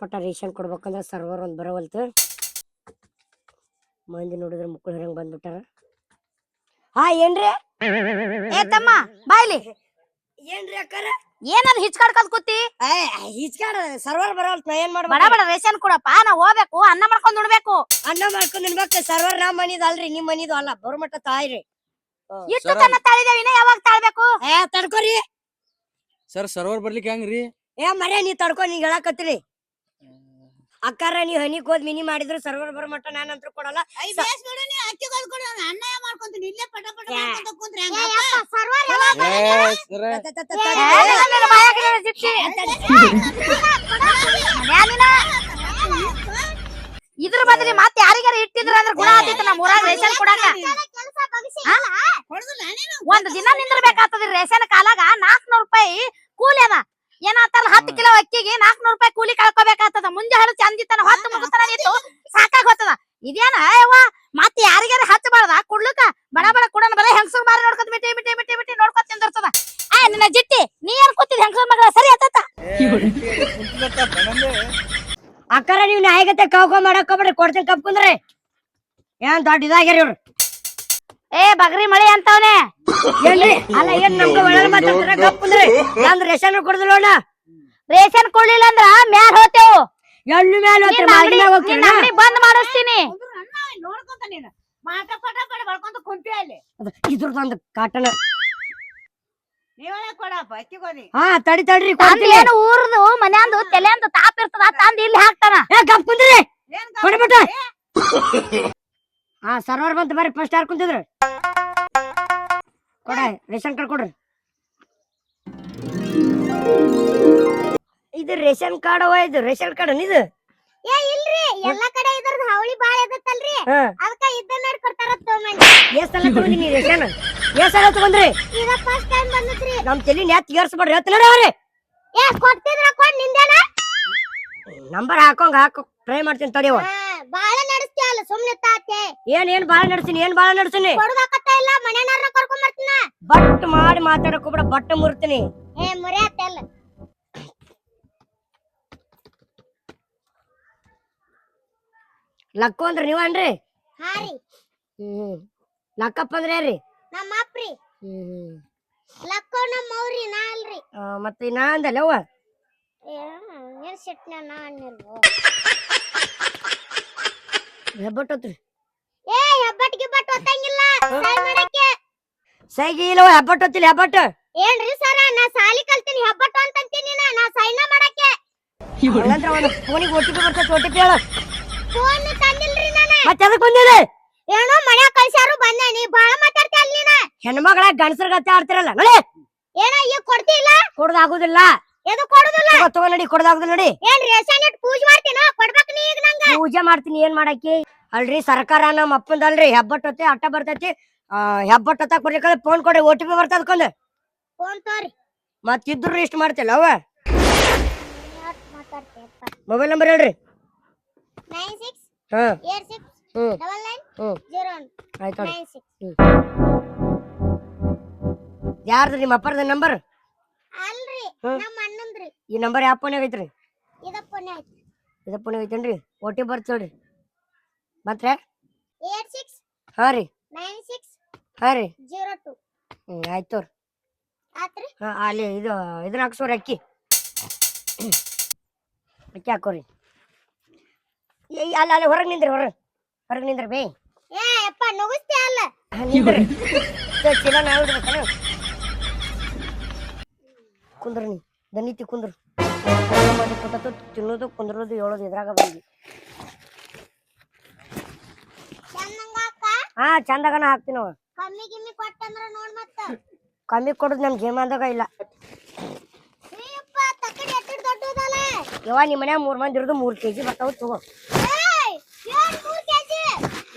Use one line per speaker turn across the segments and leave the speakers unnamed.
ಪಟ ration ಕೊಡ್ಬೇಕಂದ್ರ server ಒಂದ್ ಬರವಲ್ತು. ಮಂದಿ ನೋಡಿದ್ರ ಮುಕ್ಕಳು ಹೆಂಗ್ ಬಂದ್ಬಿಟ್ಟಾರ. ಹಾ ಏನ್ರಿ?
ಏ ತಮ್ಮ ಬಾಯ್ಲಿ
ಏನ್ರಿ ಅಕ್ಕಾರ?
ಏನದು ಹಿಚ್ಕಾಡ್ ಕೂತಿ?
ಹಿಚ್ಕಾಡ ಸರ್ವರ್ ಬರವಲ್ತು ನಾ ಏನ್
ಬಡ
ಮಾಡ್ಬೇಕು?
ಬಡ ರೇಷನ್ ಕೊಡಪ್ಪ ನಾ ಹೋಗ್ಬೇಕು ಅನ್ನ ಮಾಡ್ಕೊಂಡ್ ಉಣ್ಬೇಕು.
ಅನ್ನ ಮಾಡ್ಕೊಂಡ್ ನಿನ್ಬೇಕು ಸರ್ವರ್ ನಮ್ ಮನಿದು ಅಲ್ರಿ ನಿಮ್ ಮನಿದು ಅಲ್ಲ ಬರುಮಟ್ಟ ತಾಯ್ರಿ.
ಇಷ್ಟು ತನ್ನ ತಾಳಿದೇವಿನ ಯಾವಾಗ ತಾಳ್ಬೇಕು?
ಏ ತಡ್ಕೊರಿ.
ಸರ್ ಸರ್ವರ್ ಬರ್ಲಿಕ್ಕೆ ಹೆಂಗ್ರಿ?
ಏ ಮರ್ಯ ನೀ ತಡ್ಕೊ ನೀ ಹೇಳಕತ್ತೀರಿ. ಅಕ್ಕಾರ ನೀವ್ ಹನಿ ಹೋದ್ ಮಿನಿ ಮಾಡಿದ್ರು ಸರ್ವರ್ ಬರೋ ಮಟ್ಟ ನಾನಂತ್ರ ಕೊಡಲ್ಲ
ಅನ್ನ ಮಾಡ್ಕೊಂತೀನಿ ಇಲ್ಲೇ ಪಟ ಪಟ
ಯಾ.
ಮಾಡ್ಕೊಂತ ಕುಂತ್ರೆ
ಏ
ಹೆಂಗಪ್ಪ?
ಯಪ್ಪ, ಸರ್ವರ್
ಏ, ಸರ
ತ- ತ- ತ-
ಏ,
ತಡಿ.
ನಿನ್ನ ಬಾಯಾಗ ಇರೋ ಜಿಟ್ಟಿ. ಅದ್ಯಾ ನೀನ? ಇದ್ರ ಬದಲಿ ಮತ್ತೆ ಯಾರಿಗಾರ ಇಟ್ಟಿದ್ರ ಅಂದ್ರೆ ಗುಣ ಆದಿತ್ತು ನಮ್ಮ ಊರಾಗ ರೇಷನ್ ಕೊಡಾಕ
ನೀನು?
ಒಂದ್ ದಿನ ನಿಂದಿರ್ಬೇಕಾಗ್ತದ್ರಿ ರೇಷನ್ ಕಾಲಾಗ ನಾಲ್ಕನೂರ್ ರೂಪಾಯಿ ಕೂಲಿ ಅದ ಏನಾತಲ್ಲ? ಹತ್ತು ಕಿಲೋ ಅಕ್ಕಿಗೆ ನಾಲ್ಕನೂರು ರೂಪಾಯಿ ಕೂಲಿ ಕಳ್ಕೊಬೇಕಾಗ್ತದ. ಮುಂಜಾನೆ ಚಂದಿತನ ಹೊತ್ತು ಮುಗಿತನ ನಿಂತು ಸಾಕಾಗ್ ಹೋಗ್ತದ. ಇದೇನ? ಯವ್ವ ಮತ್ತೆ ಯಾರಿಗಾರ ಹಚ್ಚಬಾರ್ದ? ಕುಡ್ಲಕ ಬಡ ಬಡ ಕುಡನ್ ಬರ ಹೆಂಗಸರ್ ಮಾರಿ ನೋಡ್ಕೊತ ಬಿಟ್ಟಿ ಬಿಟ್ಟಿ ಬಿಟ್ಟಿ ಬಿಟ್ಟಿ ನೋಡ್ಕೊತ ತಿಂದಿರ್ತದ ಆ ನಿನ್ನ ಜಿಟ್ಟಿ ನೀ ಏನ್ ಕೂತಿದ್ ಹೆಂಗಸರ್ ಮಗಳ? ಸರಿ ಆತತ್ತ
ಅಕ್ಕರ ನೀವ್ ನಾಯಿಗತ್ತೆ ಕವ್ಕೊ ಮಾಡಕ್ ಕೊಡ್ತೀನಿ ಕಪ್ಕುಂದ್ರಿ ಏನ್ ದೊಡ್ಡ ಇದಾಗ್ಯಾರ ಇವ್ರು.
ಏ ಬಗ್ರಿ ಮಳಿ ಅಂತವನೆ.
ಏನ್ರಿ? ಅಲ್ಲ ಏನ್ ನಮ್ಗ ಒಳ್ಳೆ ಮಾತಾಡ್ತಾರ ಕಪ್ಕುಂದ್ರಿ ನಂದ್ ರೇಷನ್ ಕೊಡ್ದಿಲ್ಲ ಅಣ್ಣ
ರೇಷನ್ ಕೊಡ್ಲಿಲ್ಲ ಅಂದ್ರ ಮ್ಯಾಲ್ ಹೋತೇವು.
ಎಳ್ಳು
ಮ್ಯಾಲ ಬಂದ್ ಮಾಡಿಸ್ತೀನಿ.
ನೋಡ್ಕೊಂತ ನೀನು. ಮಾಟ ಪಟ ಪಟ ಬಡ್ಕೊಂತ ಕುಂತಿ ಅಲ್ಲಿ.
ಇದ್ರದೊಂದು ಕಾಟನ.
ನೀವೇ ಕೊಡಪ್ಪ
ಹಾ ತಡಿ ತಡ್ರಿ
ಏನು ಊರ್ದು ಮನ್ಯಾಂದು ಅಂತ ತಾಪ್ ಇರ್ತದ ತಂದ್ ಇಲ್ಲಿ ಹಾಕ್ತಾನ.
ಏ ಕಪ್ಕುಂದ್ರಿ
ಏನ್
ಕೊಡ್ಬಿಟ್ಟು. ಹಾ ಸರ್ವರ್ ಬಂತ ಬರ್ರಿ ಫಸ್ಟ್ ಯಾರು ಕುಂತಿದ್ರು? ಕೊಡ ರೇಷನ್ ಕಾರ್ಡ್ ಕೊಡ್ರಿ. ಇದು ರೇಷನ್ ಕಾರ್ಡ್ ಅವ ಇದು ರೇಷನ್ ಕಾರ್ಡ್ ಇದು
ಏ ಇಲ್ರಿ ಎಲ್ಲಾ ಕಡೆ ಇದ್ರದ್ ಹಾವಳಿ ಬಾಳ ಇರತ್ತಲ್ರಿ
ಹಾ.
ಅದಕ್ಕ ಇದ್ದ ನೋಡಿ ಕೊಡ್ತಾರ ತಗೊಂಡ್
ಎಷ್ಟ್ ಸಲ ತಗೊಂಡಿನಿ ರೇಷನ್? ಎಷ್ಟ್ ಸಲ ತಗೊಂಡ್ರಿ?
ಈಗ ಫಸ್ಟ್ ಟೈಮ್ ಬಂದತ್ರಿ
ನಮ್ ತಲಿ ನೆತ್ ಏರ್ಸ್ಬೇಡ್ರಿ ಎತ್ತ ನಡಿ ಅವ್ರಿ.
ಏ ಕೊಡ್ತಿದ್ರ ಕೊಡ್ ನಿಂದೇನ?
ನಂಬರ್ ಹಾಕೋಂಗ್ ಹಾಕೋ ಟ್ರೈ ಮಾಡ್ತೀನಿ ತಡಿಯವ
ಸುಮ್ನೆ ತಾತೆ
ಏನ್ ಏನ್ ಬಾಳ ನಡ್ಸಿನಿ ಏನ್ ಬಾಳ ನಡ್ಸಿನಿ?
ಕೊಡ್ಬೇಕತ್ತ ಇಲ್ಲ ಮನೆನಾರ ಕರ್ಕೊಂಡ್ ಬರ್ತೀನ.
ಬಟ್ ಮಾಡಿ ಮಾತಾಡಕ್ ಹೋಗ್ಬೇಡ ಬಟ್ಟ ಮುರ್ತೀನಿ.
ಏ ಮುರಿಯತ್ತಲ್ಲ
ಲಕ್ಕು ಅಂದ್ರ ನೀವನ್ರಿ
ಹಾ ರೀ.
ಹ್ಮ್ ಲಕ್ಕಪ್ಪ ಅಂದ್ರೆ ಯಾರ್ರಿ?
ನಮ್ಮ ಅಪ್ರಿ
ಹ್ಮ್
ಲಕ್ಕೋ ನಮ್ಮ ಅವ್ರಿ ನಾ ಅಲ್ರಿ
ಆ, ಮತ್ತೆ ನಾ ಅಂದಲ್ಲ ಅವ್ವ?
ಏನ್ ಸಿಟ್ನ ನಾ ಅನ್ನಿಲ್ವೋ?
ಹೆಬ್ಬಟ್ಟತ್ರಿ
ಏ ಹೆಬ್ಬಟ್ ಗಿಬ್ಬಟ್ ಒತ್ತಂಗಿಲ್ಲ. ಸೈ ಮಾಡಕ್ಕೆ.
ಸೈಗಿ
ಏನ್ರಿ ಸರ ನಾ ಸಾಲಿ ಕಲ್ತೀನಿ ಹೆಬ್ಬಟ್ಟು ಅಂತಂತೀನಿ ನಾ ನಾ ಸೈನ ಮಾಡಕ್ಕೆ.
ಹಂಗಂದ್ರ ಒಂದು ಫೋನಿಗೆ ಬರ್ತೈತಿ ಹೇಳ.
ಫೋನ್ ತಂದಿಲ್ರಿ ನಾನು.
ಮತ್ತೆ ಅದಕ್ಕೆ ಬಂದಿದೆ?
ಏನೋ ಮನ್ಯಾಗ ಕಳ್ಸ್ಯಾರು ಬಂದೆ. ನೀ ಬಾಳ ಮಾತಾಡ್ತಿ ಅಲ್ಲಿ ನೀನ.
ಹೆಣ್ಮಗಳ ಗಂಡಸರ ಗತ್ತೆ ಆಡ್ತಿರಲ್ಲ ನೋಡಿ.
ಏನ ಈಗ ಕೊಡ್ತಿಲ್ಲ?
ಕೊಡದಾಗುದಿಲ್ಲ.
ಎದು ಕೊಡುದಿಲ್ಲ?
ತಗೋ ನಡಿ ಕೊಡದಾಗುದಿಲ್ಲ ನೋಡಿ.
ಏನ್ ರೇಷನ್ ಇಟ್ ಪೂಜೆ ಮಾಡ್ತೀನೋ ಕೊಡ್ಬೇಕು ನೀ ಈಗ ನಂಗ
ಪೂಜೆ ಮಾಡ್ತೀನಿ ಏನ್ ಮಾಡಾಕಿ? ಅಲ್ರಿ ಸರ್ಕಾರ ನಮ್ಮ ಅಪ್ಪಂದಲ್ರಿ ಹೆಬ್ಬಟ್ಟತ್ತೆ ಅಟ್ಟ ಬರ್ತೈತಿ. ಹೆಬ್ಬಟ್ಟ ಹೆಬ್ಬಟ್ಟತ್ತ ಕೊಡ್ಲಿಕ್ಕೆ ಫೋನ್ ಕೊಡಿ ಓ ಟಿ ಪಿ ಬರ್ತದ ಅದಕ್ಕೊಂದು
ಫೋನ್ ತೋರಿ
ಮತ್ತಿದ್ರು ಇಷ್ಟ ಮಾಡ್ತಿಲ್ಲ ಅವ ಮೊಬೈಲ್ ನಂಬರ್ ಹೇಳ್ರಿ. ಹಾ. ಆಯ್ತು ಯಾರ್ದು ನಿಮ್ಮ ಅಪ್ಪರದ ನಂಬರ್
ಅಲ್ರಿ
ಹ್ಮ್.
ನಮ್ಮ ಅಣ್ಣಂದ್ರಿ.
ಈ ನಂಬರ್ ಯಾವ ಫೋನ್ಯಾಗ ಆಗೈತ್ರಿ
ಇದ ಫೋನ್ ಐತಿ
ಇದ ಫೋನ್ ಐತೇನ್ರಿ? ಒ ಟಿ ಪಿ ಬರ್ತ ಹೇಳ್ರಿ ಮತ್ತೆ?
Eight six.
ಹಾ ರೀ.
Nine six.
ಹಾ ರೀ.
Zero to.
ಹ್ಮ್ ಆಯ್ತು ತೋರಿ.
ಆತ್ರಿ?
ಹಾ ಅಲ್ಲಿ ಇದು ಇದನ್ನ ಹಾಕ್ಸೋರಿ ಅಕ್ಕಿ. ಅಕ್ಕಿ ಹಾಕೋರಿ ಏ, ಅಲ್ಲ ಅಲ್ಲಿ ಹೊರಗೆ ನಿಂದ್ರಿ ಹೊರಗೆ. ಹೊರಗೆ ನಿಂದ್ರಿ ಬೇ.
ಏ ಯಪ್ಪ ನುಗ್ಸ್ತಿ ಅಲ್ಲ.
ನಿಂದ್ರಿ. ಚೀಲ ನಾ ಹಿಡ್ಬೇಕನ ಕುಂದ್ರ ನೀ ದನಿತಿ ಕುಂದ್ರ. ಮಾಡಿ ತಿನ್ನೋದು ಕುಂದ್ರೋದು ಹೇಳೋದು ಇದ್ರಾಗ ಬಂದಿ. ಹಾ ಚಂದಗನ ಹಾಕ್ತೀನವ
ಕಮ್ಮಿ ಗಿಮ್ಮಿ ಕೊಟ್ಟಂದ್ರ ನೋಡ್ ಮತ್ತ.
ಕಮ್ಮಿ ಕೊಡೋದು ನಮ್ ಇಲ್ಲ. ಯವ್ವ ನಿಮ್ಮ ಮನ್ಯಾಗ ಮೂರ್ ಮಂದಿ ಇರೋದು ಮೂರ್ ಕೆಜಿ ಬರ್ತಾವ ತಗೋ.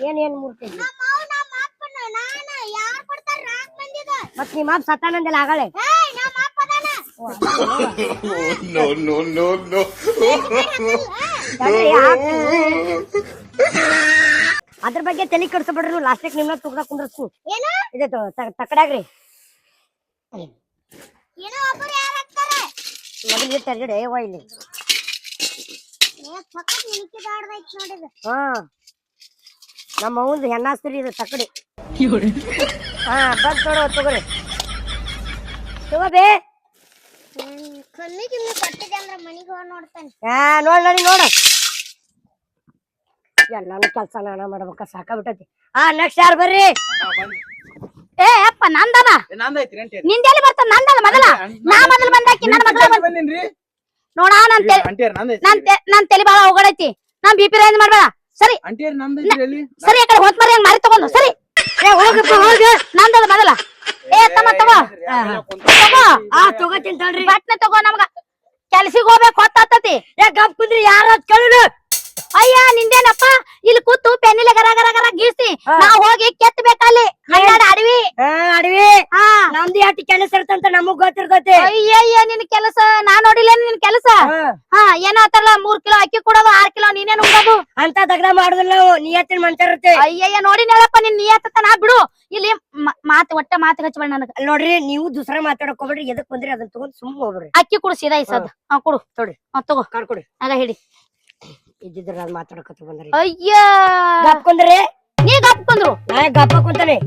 ಏನ್
ಏನ್ ಮೂರ್ ಕೆಜಿ? ಮತ್ ನಿಮ್ಮ ಸತ್ತಾನಂದಿಲ್ಲ ಆಗಲೇ
ಏಯ್ ನಮ್ಮ ಅಪ್ಪ ಅದಾನ
no, no, no, no.
ಅದ್ರ ಬಗ್ಗೆ ತಲೆ ಕೆಡ್ಸಬೇಡ್ರಿ ಲಾಸ್ಟಿಗೆ ನಿಮ್ನ ತುಗ್ದ ಕುಂದ್ರಸ್ತು
ಏನು?
ಇದೆ ತಕಡಾಗ್ರಿ.
ಏನೋ ಒಬ್ಬರು ಯಾರ್ ಹಾಕ್ತಾರ?
ಮೊದಲು ತರ್ಗಡೆ ಇಲ್ಲಿ. ಹಾ. ನಮ್ಮ ಅವಂದು ಹೆಣ್ಣಾಸ್ತಿರಿ ಇದು ತಕಡಿ. ಹಾ ಬಂದ್ ತಗೋರಿ ತಗೋಬೇ ಹಾ ನೋಡ್ ನೋಡಿ ನೋಡ. ಎಲ್ಲಾನು ಕೆಲಸ ನಾನ ಮಾಡ್ಬೇಕ ಸಾಕಾಗ್ಬಿಟ್ಟೈತಿ. ಹಾ ನೆಕ್ಸ್ಟ್ ಯಾರು ಬರ್ರಿ?
ಏ ಅಪ್ಪ
ನಂದನ?
ನಿಂದೆಲ್ಲಿ ಬರ್ತದ? ನಂದಲ್ಲ ಮೊದಲ? ನಾ ಮೊದಲು ಬಂದಾಕಿ ನನ್ನ ಮಗಳ
ಬಂದಿನ್ರಿ?
ನೋಡ ನನ್ ತಲೆ ಬಾಳ ಹೋಗಡೈತಿ. ನಾನ್ ಬಿ ಪಿ ರೇಂಜ್ ಮಾಡ್ಬೇಡ. ಸರಿ. ಸರಿ ಆ ಕಡೆ ಹೋತ್ ಮರಿ ಹಂಗ್ ಮಾರಿ ತಗೊಂಡು. ಸರಿ.
ಏ ಹೋಗಪ್ಪ ಹೋಗ.
ನಂದದ ಮೊದಲ. ಏ ತಮ್ಮ ತಗೋ ತಗೋ
ಆ ತಗೋತೀನಿ ತಡ್ರಿ
ಬಟ್ನೆ ತಗೋ ನಮ್ಗ. ಕೆಲ್ಸಿಗೆ ಹೋಗ್ಬೇಕು ಹೊತ್ತಾತತಿ.
ಏ ಗಪ್ ಕುಂದ್ರಿ ಯಾರ ಕೇಳಿದ್ರು.
ಅಯ್ಯ ನಿಂದೇನಪ್ಪ? ಇಲ್ಲಿ ಕೂತು ಪೆನ್ನಿಲೆ ಗರ ಗರ ಗರ ಗೀಸಿ. ನಾವ್ ಹೋಗಿ ಕೆತ್ತಬೇಕಲ್ಲಿ ಹನ್ನೆರಡು ಅಡವಿ.
ಅಡವಿ.
ಹಾ.
ನಮ್ದು ಎಷ್ಟು ಕೆಲಸ ಇರ್ತಂತ ನಮಗ್ ಗೊತ್ತಿರ್ತೈತಿ.
ಅಯ್ಯಯ್ಯ ನಿನ್ ಕೆಲಸ ನಾ ನೋಡಿಲ್ಲ ನಿನ್ ಕೆಲಸ?
ಹಾ.
ಏನಾತಲ್ಲ ಮೂರ್ ಕಿಲೋ ಅಕ್ಕಿ ಕೊಡೋದು ಆರ್ ಕಿಲೋ ನೀನೇನ್ ಉಂಡೋದು?
ಅಂತ ತಗ್ದ ಮಾಡುದಿಲ್ಲ ನಾವು ನಿಯತ್ತಿನ ಮನುಷ್ಯ ಇರುತ್ತೆ
ಅಯ್ಯಯ್ಯ ನೋಡಿ ಹೇಳಪ್ಪ ನಿನ್ ನಿಯತ್ತ ನಾ ಬಿಡು. ಇಲ್ಲಿ ಮಾತು ಒಟ್ಟ ಮಾತು ಹಚ್ಚಬೇಡ ನನಗ.
ನೋಡ್ರಿ ನೀವು ದುಸರ ಮಾತಾಡಕ್ ಹೋಗ್ಬೇಡ್ರಿ ಎದಕ್ ಬಂದ್ರಿ ಅದನ್ನ ತಗೊಂಡ್ ಸುಮ್ ಹೋಗ್ರಿ
ಅಕ್ಕಿ ಕೊಡು ಸೀದಾ ಇಸದ್ ಹಾ ಕೊಡು.
ತೊಡಿ.
ಹಾ ತಗೋ.
ಕಾಡ್ಕೊಡಿ.
ಆಗ ಹಿಡಿ.
ಇದ್ದಿದ್ರ ನಾನು ಮಾತಾಡಕತ್ತ ಬಂದ್ರಿ.
ಅಯ್ಯ! ನೀ ಗಪ್ಕೊಂಡ್ರು
ನಾ ಗಪ್ಪ ಕುಂತಾನೆ.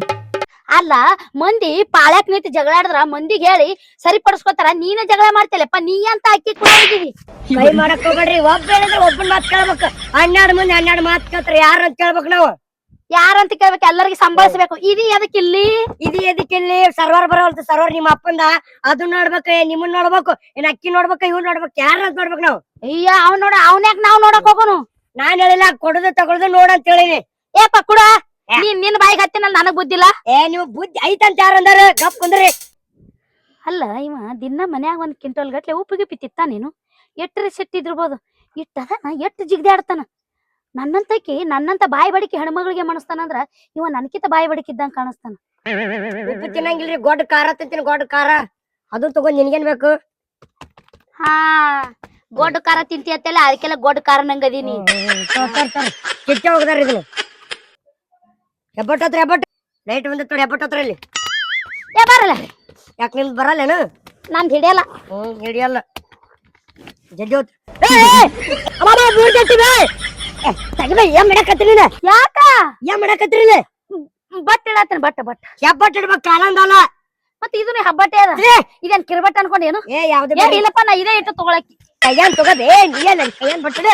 ಅಲ್ಲ ಮಂದಿ ಪಾಳ್ಯಾಕ್ ನಿಂತು ಜಗಳಾಡಿದ್ರ ಮಂದಿಗೆ ಹೇಳಿ ಸರಿಪಡಿಸ್ಕೊತಾರ ನೀನ ಜಗಳ ಮಾಡ್ತೇಲಪ್ಪ ನೀ ಅಂತ ಅಕ್ಕಿ ಕೊಡಿದೀವಿ
ಕೈ ಮಾಡಕ್ ಹೋಗ್ಬೇಡ್ರಿ ಒಬ್ಬ ಹೇಳಿದ್ರೆ ಒಬ್ಬನ್ ಮಾತ್ ಕೇಳ್ಬೇಕು. ಹನ್ನೆರಡು ಮಂದಿ ಹನ್ನೆರಡು ಮಾತ್ ಕೇಳ್ತಾರ ಯಾರ ಅಂತ ಕೇಳ್ಬೇಕು ನಾವು?
ಯಾರಂತ ಕೇಳ್ಬೇಕು ಎಲ್ಲರಿಗೆ ಸಂಭಾಳಿಸ್ಬೇಕು. ಇದು ಎದಕ್ಕೆ ಇಲ್ಲಿ?
ಇದು ಎದಕ್ಕೆ ಇಲ್ಲಿ? ಸರ್ವರ್ ಬರೋಲ್ತ ಸರ್ವರ್ ನಿಮ್ಮ ಅಪ್ಪಂದ. ಅದನ್ನ ನೋಡ್ಬೇಕು ನಿಮ್ಮನ್ನ ನೋಡ್ಬೇಕು ಏನ್ ಅಕ್ಕಿ ನೋಡ್ಬೇಕು ಇವ್ ನೋಡ್ಬೇಕು ಯಾರ ಅಂತ ನೋಡ್ಬೇಕು ನಾವು?
ಅಯ್ಯ ಅವ್ನ್ ನೋಡ ಯಾಕೆ ನಾವ್ ನೋಡಕ್ ಹೋಗೋನು?
ನಾನ್ ಹೇಳಿಲ್ಲ ಕೊಡುದು ತಗೊಳ್ದು ನೋಡ ಅಂತ ಹೇಳಿನಿ.
ಏ. ಪಕ್ಕುಡ ನೀನ್ ನಿನ್ ಬಾಯಿಗೆ ಹತ್ತಿನ ನನಗ್ ಬುದ್ಧಿಲ್ಲ?
ಏ ನೀವು ಬುದ್ಧಿ ಐತಂತ ಯಾರ ಅಂದ್ರೆ? ಗಪ್ ಕುಂದ್ರಿ.
ಅಲ್ಲ ಇವ ದಿನ ಮನ್ಯಾಗ ಒಂದ್ ಕ್ವಿಂಟಲ್ ಗಟ್ಲೆ ಉಪ್ಪಿಗೆ ಬಿತ್ತಿತ್ತ ನೀನು? ಎಟ್ಟರೆ ಸಿಟ್ಟಿದಿರ್ಬೋದು ಇಟ್ಟದ ಎಟ್ಟು ಜಿಗ್ದೆ ಆಡ್ತಾನ ನನ್ನಂತಕಿ ನನ್ನಂತ ಬಾಯಿ ಬಡಿಕೆ ಹೆಣ್ಮಗಳಿಗೆ ಮನಸ್ತಾನಂದ್ರ ಇವ ನನ್ಕಿತ ಬಾಯಿ ಬಡಿಕಿದ್ದಂಗ ಕಾಣಿಸ್ತಾನ.
ಉಪ್ಪು ತಿನ್ನಂಗಿಲ್ರಿ ಗೊಡ್ ಖಾರ ತಿಂತೀನಿ ಗೊಡ್ಡ ಖಾರ. ಅದು ತಗೊಂಡ್ ನಿನ್ಗೇನ್ ಬೇಕು?
ಹಾ ಗೊಡ್ಡ ಖಾರ ತಿಂತಿ ಅಂತಲ್ಲ ಅದಕ್ಕೆಲ್ಲ ಗೊಡ್ ಖಾರ ನಂಗದೀನಿ
ಕಿಚ್ಚ ಹೋಗದಾರ ಇದನ್ನ. ಹೆಬ್ಬಟ್ ಹತ್ರ ಹೆಬ್ಬಟ್ ಲೈಟ್ ಬಂದಿತ್ತು ನೋಡಿ ಹೆಬ್ಬಟ್ ಹತ್ರ ಇಲ್ಲಿ.
ಏ ಬರಲ್ಲ.
ಯಾಕೆ ನಿಮ್ದು ಬರಲ್ಲೇನು?
ನಾನ್ ಹಿಡಿಯಲ್ಲ.
ಹ್ಮ್ ಹಿಡಿಯಲ್ಲ. ಜಡ್ಡಿ ಹೋತ್ ತೆಗಿಬ ಏನ್ ಮಾಡಕತ್ರಿ
ಯಾಕ?
ಏನ್ ಮಾಡಕತ್ರಿ
ಬಟ್ ಇಡತ್ತೇನೆ ಬಟ್ ಬಟ್.
ಹೆಬ್ಬಟ್ ಇಡ್ಬೇಕು ಕಾಲಂದಲ್ಲ
ಮತ್ತ ಇದನ್ನ ಹಬ್ಬಟ್ಟೆ ಅದ? ಇದೇನ್ ಕಿರ್ಬಟ್ ಅನ್ಕೊಂಡೇನು
ಏ ಯಾವ್ದು
ಇಲ್ಲಪ್ಪ ನಾ ಇದೇ ಇಟ್ಟು ತಗೊಳಕಿ
ಕೈಯಾನ್ ತಗೋಬೇ ನೀನ್ ಕೈಯಾನ್ ಬಟ್ಟದೆ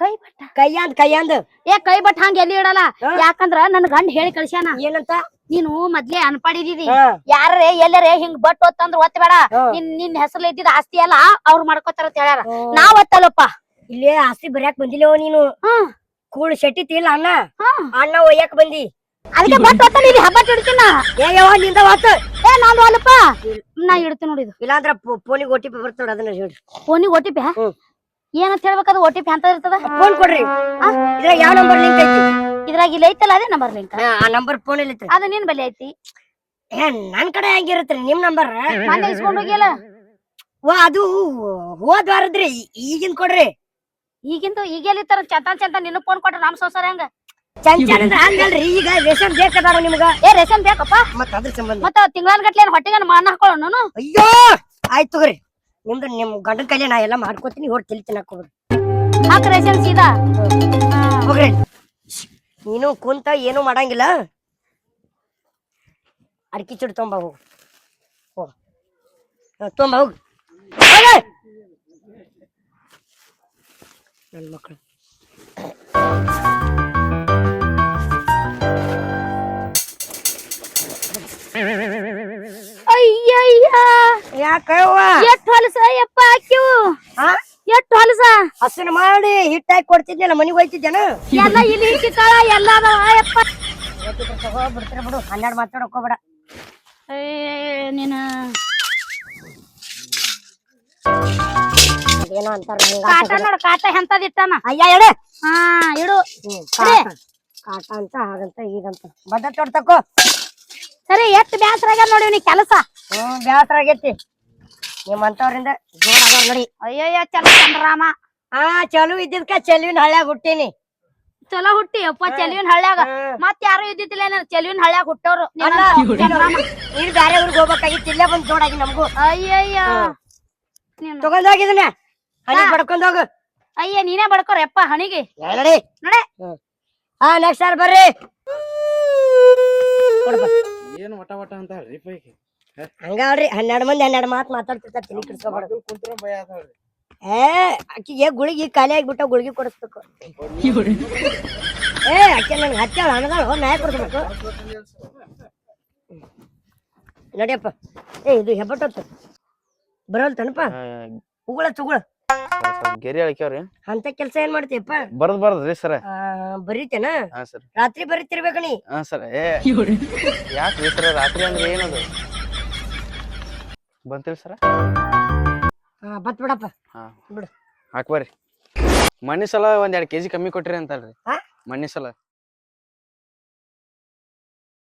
ಕೈ ಬಟ್ಟ
ಕೈಯಾಂದ್ ಕೈಯಾಂದ್.
ಏ ಕೈ ಬಟ್ ಹಂಗ ಎಲ್ಲಿ ಇಡಲ್ಲ? ಯಾಕಂದ್ರ ನನ್ ಗಂಡ ಹೇಳಿ ಕಳ್ಸ್ಯಾನ.
ಏನಂತ?
ನೀನು ಮೊದ್ಲೇ ಅನ್ಪಡಿದೀನಿ
ಹಾ,
ಯಾರೇ ಎಲ್ಲರೇ ಹಿಂಗ್ ಬಟ್ ಒತ್ತಂದ್ರ ಒತ್ತ ಬೇಡ. ನಿನ್ ನಿನ್ ಹೆಸರು ಇದ್ದಿದ್ ಆಸ್ತಿ ಅಲ್ಲ ಅವ್ರು ಮಾಡ್ಕೋತಾರ ಅಂತ ಹೇಳ್ಯಾರ. ನಾವ್ ಒತ್ತಲ್ಲಪ್ಪ.
ಇಲ್ಲೇ ಆಸ್ತಿ ಬರ್ಯಾಕ್ ಬಂದಿಲ್ಲವ ನೀನು. ಕೂಳ್ ಶೆಟ್ಟಿ ತಿಲ್ಲ ಅಣ್ಣ. ಅಣ್ಣ ಒಯ್ಯಾಕ ಬಂದಿ.
ಅದಕ್ಕೆ ಬಟ್ ಬತ್ತ ನೀ ಹಬ್ಬ ಇಡ್ತೀನ.
ಏ ಯವ್ವ ನಿಂದ ಹೊತ್ತು
ಏ ನಾನು ಅಲ್ಲಪ್ಪ ನಾ ಇಡ್ತೀನಿ ನೋಡಿದು
ಇಲ್ಲಾಂದ್ರ ಫೋನಿಗೆ ಓ ಟಿ ಪಿ ಬರ್ತದ ಅದನ್ನ ಹೇಳಿ
ಫೋನಿಗೆ ಓ ಟಿ ಪಿ. ಏನಂತ ಹೇಳ್ಬೇಕದು ಓ ಟಿ ಪಿ ಅಂತ ಇರ್ತದ?
ಫೋನ್ ಕೊಡ್ರಿ. ಇದ್ರ ಯಾವ ನಂಬರ್ ಲಿಂಕ್ ಐತಿ?
ಇದ್ರಾಗ ಇಲ್ಲ ಐತಲ್ಲ ಅದೇ ನಂಬರ್ ಲಿಂಕ್.
ಆ ನಂಬರ್ ಫೋನ್ ಅಲ್ಲಿ ಇತ್ತು
ಅದು ನಿನ್ ಬಲಿ ಐತಿ.
ಏ ನನ್ ಕಡೆ ಹೆಂಗಿರುತ್ತೆ ನಿಮ್ ನಂಬರ್?
ಮನೆ ಇಸ್ಕೊಂಡು ಹೋಗಿಲ್ಲ
ಓ ಅದು ಹೋದ್ ಈಗಿನ ಈ- ಈಗಿನ್ ಕೊಡ್ರಿ.
ಈಗಿಂದು ಈಗೆಲ್ಲಿ ತರ ಚಂತ ಚಂತ ನಿನ್ನ ಫೋನ್ ಕೊಟ್ರ ನಮ್ ಸಂಸಾರ ಹೆಂಗ?
ಚಂಚನ ಅಂದ್ರೆ ಹಂಗಲ್ರಿ ಈಗ ರೇಷನ್ ಬೇಕದಾರ ನಿಮ್ಗ.
ಏ ರೇಷನ್ ಬೇಕಪ್ಪ?
ಮತ್ತ ಅದ್ರ ಸಂಬಂಧ?
ಮತ್ತ ತಿಂಗಳ ಗಟ್ಲೆ ಹೊಟ್ಟೆಗೆ ಮಣ್ಣ ಹಾಕೊಳ್ಳೋ ನಾನು?
ಅಯ್ಯೋ! ಆಯ್ತು ತಗೋರಿ. ನಿಮ್ದು ನಿಮ್ ಗಂಡನ ಕೈಲಿ ನಾ ಎಲ್ಲ ಮಾಡ್ಕೊತೀನಿ ಹೊರ ತಿಳಿ ತಿನ್ನಕ್ ಹೋಗ್ರಿ
ರೇಷನ್ ಸೀದಾ.
ಹೋಗ್ರಿ. ನೀನು ಕುಂತ ಏನು ಮಾಡಂಗಿಲ್ಲ. ಅಡ್ಕಿ ಚುಡ್ ತೊಂಬ ಹೋಗು. ಹೋಗ್. ತೊಂಬ ಹೋಗ್. ಹೋಗ. ನನ್ ಮಕ್ಳು
ಅಯ್ಯಯ್ಯ.
ಯಾಕವ್ವ?
ಎಷ್ಟ್ ಹೊಲಸ ಯಪ್ಪ ಅಕ್ಕಿವು
ಹಾ
ಎಷ್ಟ್ ಹೊಲಸ?
ಹಸನ ಮಾಡಿ ಹಿಟ್ಟಾಗಿ ಕೊಡ್ತಿದ್ನ ಮನೆಗೆ ಹೋಯ್ತಿದ್ದೇನ
ಎಲ್ಲ ಇಲ್ಲಿ ಇಟ್ಟಿತ್ತಾಳ ಎಲ್ಲ ಅದಾವ ಯಪ್ಪ
ಬಿಡ್ತೀರ ಬಿಡು ಹನ್ನೆರಡು ಮಾತಾಡಕ್ ಹೋಗ್ಬೇಡ.
ಏ, ನೀನ
ಅದೇನೋ ಅಂತಾರ
ಕಾಟ ನೋಡು ಕಾಟ ಹೆಂತದಿತ್ತನ ಇಟ್ಟಾನ?
ಅಯ್ಯ ಎಡೆ.
ಹಾ ಇಡು.
ಕಾಟಾ. ಕಾಟ ಅಂತ ಹಾಗಂತ ಈಗಂತ ಬದ್ದ ತೊಡ್
ಸರಿ ಎಷ್ಟ್ ಬ್ಯಾಸರ ಆಗ್ಯಾದ ನೋಡಿ ನೀ ಕೆಲಸ.
ಹ್ಮ್ ಬ್ಯಾಸರ ಆಗೈತಿ. ನಿಮ್ಮಂತವ್ರಿಂದ ಜೋರ್ ಅದಾವ ನೋಡಿ.
ಅಯ್ಯಯ್ಯ ಚಲೋ ಚಂದ್ರಾಮ.
ಆ ಚಲು ಇದ್ದಿದ್ಕ ಚೆಲುವಿನ ಹಳ್ಳ್ಯಾಗ ಹುಟ್ಟಿನಿ.
ಚಲೋ ಹುಟ್ಟಿ ಅಪ್ಪ ಚೆಲುವಿನ ಹಳ್ಳ್ಯಾಗ. ಮತ್ ಯಾರು ಇದ್ದಿದ್ದಿಲ್ಲ ಚಲುವಿನ ಹಳ್ಳ್ಯಾಗ ಹುಟ್ಟೋರು. ನೀವ್
ಬ್ಯಾರೆ ಊರಿಗೆ ಹೋಗ್ಬೇಕಾಗಿತ್ತು ಇಲ್ಲೇ ಬಂದ್ ಜೋಡಾಗಿ ನಮಗೂ.
ಅಯ್ಯಯ್ಯ. ನೀನು.
ತಗೊಂಡ್ ಹೋಗಿದನ ಹನಿ ಪಡ್ಕೊಂಡ್ ಹೋಗು.
ಅಯ್ಯ ನೀನೇ ಬಡ್ಕೋರಪ್ಪ ಹಣಿಗೆ.
ನಡಿ.
ನಡೆ.
ಹಾ ನೆಕ್ಸ್ಟ್ ಸಾರ್ ಬರ್ರಿ.
ಏನು ವಟ ವಟ ಅಂತ ಹೇಳ್ರಿ ಪೈಕಿ?
ಹಂಗಾಳ್ರಿ ಹನ್ನೆರಡು ಮಂದಿ ಹನ್ನೆರಡು ಮಾತು ಮಾತಾಡ್ತಿರ್ತಾರ ತಲೆ ಕೆಡಿಸ್ಕೊಬಾರ್ದು
ಕುಂತ್ರ ಭಯ ಆದವ್ರಿ
ಏ ಅಕ್ಕಿಗೆ ಗುಳಿಗಿ ಖಾಲಿ ಆಗಿಬಿಟ್ಟ ಗುಳಿಗಿ ಕೊಡಿಸ್ಬೇಕು. ಏ ಆಕೆ ನನ್ಗೆ ಹತ್ತಾಳ ಹಣದಾಳು ನಾಯ ಕೊಡಿಸ್ಬೇಕು. ನಡಿಯಪ್ಪ. ಏ ಇದು ಹೆಬ್ಬಟ್ಟತ್ತು ಬರಲ್ ತನಪ ಉಗುಳ ತುಗುಳ.
ಗೆರಿ ಹಾಕ್ಯವ್ರಿ
ಅಂತ ಕೆಲಸ ಏನ್ ಮಾಡ್ತೀಯಪ್ಪ?
ಬರದ್ ಬರದ್ರಿ ಸರ.
ಬರೀತೇನ?
ಹಾ ಸರ್.
ರಾತ್ರಿ ಬರೀತಿರ್ಬೇಕು ನೀ.
ಹಾ ಸರ್. ಏ ಯಾಕ್ರಿ ಸರ ರಾತ್ರಿ ಅಂದ್ರೆ ಏನದು? ಬಂತಿಲ್ ಸರ?
ಹಾ ಬತ್ ಬಿಡಪ್ಪ.
ಹಾ.
ಬಿಡು.
ಹಾಕ್ ಬರ್ರಿ. ಮಣ್ಣಿ ಸಲ ಒಂದ್ ಎರಡ್ ಕೆಜಿ ಕಮ್ಮಿ ಕೊಟ್ರಿ ಅಂತಲ್ರಿ.
ಮಣ್ಣಿಸಲ
ಮಣ್ಣಿ ಸಲ.